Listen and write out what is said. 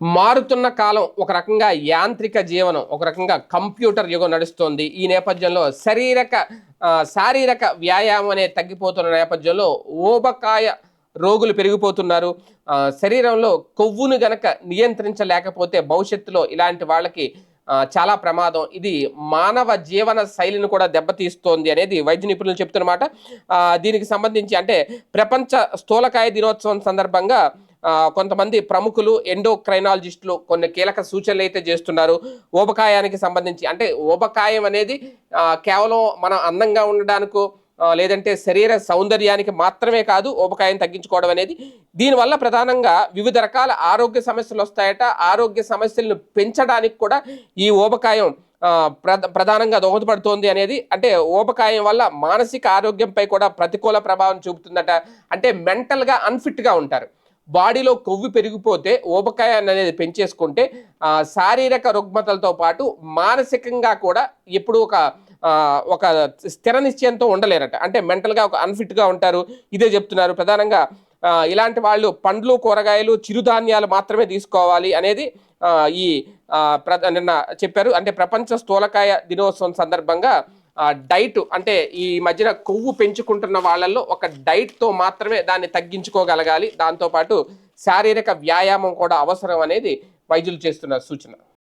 మారుతున్న కాలం ఒక రకంగా యాంత్రిక జీవనం ఒక రకంగా కంప్యూటర్ యుగం నడుస్తోంది. ఈ నేపథ్యంలో శారీరక శారీరక వ్యాయామం అనేది తగ్గిపోతున్న నేపథ్యంలో ఊబకాయ రోగులు పెరిగిపోతున్నారు. శరీరంలో కొవ్వును గనక నియంత్రించలేకపోతే భవిష్యత్తులో ఇలాంటి వాళ్ళకి చాలా ప్రమాదం. ఇది మానవ జీవన శైలిని కూడా దెబ్బతీస్తోంది అనేది వైద్య నిపుణులు చెప్తున్నమాట. దీనికి సంబంధించి అంటే ప్రపంచ స్థూలకాయ దినోత్సవం సందర్భంగా కొంతమంది ప్రముఖులు ఎండోక్రైనాలజిస్టులు కొన్ని కీలక సూచనలు అయితే చేస్తున్నారు. ఊబకాయానికి సంబంధించి అంటే ఊబకాయం అనేది కేవలం మనం అందంగా ఉండడానికో లేదంటే శరీర సౌందర్యానికి మాత్రమే కాదు ఊబకాయం తగ్గించుకోవడం అనేది. దీనివల్ల ప్రధానంగా వివిధ రకాల ఆరోగ్య సమస్యలు వస్తాయట. ఆరోగ్య సమస్యలను పెంచడానికి కూడా ఈ ఊబకాయం ప్రధానంగా దోహదపడుతోంది అనేది. అంటే ఊబకాయం వల్ల మానసిక ఆరోగ్యంపై కూడా ప్రతికూల ప్రభావం చూపుతుందట. అంటే మెంటల్గా అన్ఫిట్గా ఉంటారు. బాడీలో కొవ్వు పెరిగిపోతే ఊబకాయాన్ని అనేది పెంచేసుకుంటే శారీరక రుగ్మతలతో పాటు మానసికంగా కూడా ఎప్పుడు ఒక ఒక స్థిర నిశ్చయంతో ఉండలేరట. అంటే మెంటల్గా ఒక అన్ఫిట్గా ఉంటారు. ఇదే చెప్తున్నారు. ప్రధానంగా ఇలాంటి వాళ్ళు పండ్లు కూరగాయలు చిరుధాన్యాలు మాత్రమే తీసుకోవాలి అనేది ఈ ప్ర నిన్న చెప్పారు. అంటే ప్రపంచ స్థూలకాయ దినోత్సవం సందర్భంగా డైట్ అంటే ఈ మధ్యన కొవ్వు పెంచుకుంటున్న వాళ్ళల్లో ఒక డైట్తో మాత్రమే దాన్ని తగ్గించుకోగలగాలి. దాంతోపాటు శారీరక వ్యాయామం కూడా అవసరం అనేది వైద్యులు చేస్తున్న సూచన.